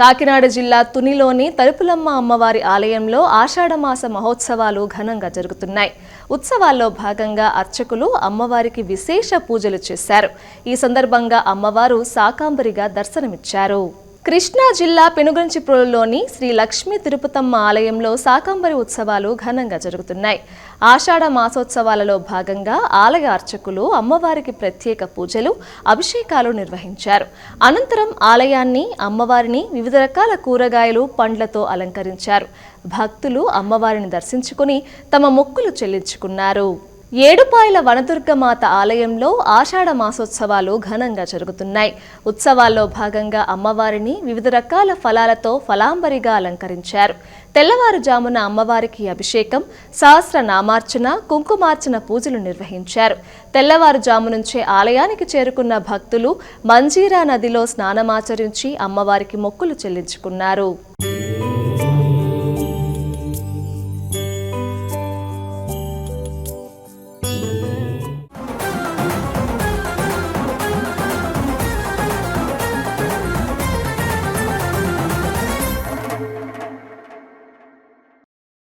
కాకినాడ జిల్లా తునిలోని తలుపులమ్మ అమ్మవారి ఆలయంలో ఆషాఢమాస మహోత్సవాలు ఘనంగా జరుగుతున్నాయి. ఉత్సవాల్లో భాగంగా అర్చకులు అమ్మవారికి విశేష పూజలు చేశారు. ఈ సందర్భంగా అమ్మవారు శాకాంబరిగా దర్శనమిచ్చారు. కృష్ణా జిల్లా పెనుగంచిప్రోలులోని శ్రీ లక్ష్మీ తిరుపతమ్మ ఆలయంలో సాకంబరి ఉత్సవాలు ఘనంగా జరుగుతున్నాయి. ఆషాఢ మాసోత్సవాలలో భాగంగా ఆలయ అర్చకులు అమ్మవారికి ప్రత్యేక పూజలు అభిషేకాలు నిర్వహించారు. అనంతరం ఆలయాన్ని అమ్మవారిని వివిధ రకాల కూరగాయలు పండ్లతో అలంకరించారు. భక్తులు అమ్మవారిని దర్శించుకుని తమ మొక్కులు చెల్లించుకున్నారు. ఏడుపాయల వనదుర్గమాత ఆలయంలో ఆషాఢ మాసోత్సవాలు ఘనంగా జరుగుతున్నాయి. ఉత్సవాల్లో భాగంగా అమ్మవారిని వివిధ రకాల ఫలాలతో ఫలాంబరిగా అలంకరించారు. తెల్లవారుజామున అమ్మవారికి అభిషేకం సహస్ర నామార్చన కుంకుమార్చన పూజలు నిర్వహించారు. తెల్లవారుజాము నుంచే ఆలయానికి చేరుకున్న భక్తులు మంజీరా నదిలో స్నానమాచరించి అమ్మవారికి మొక్కులు చెల్లించుకున్నారు.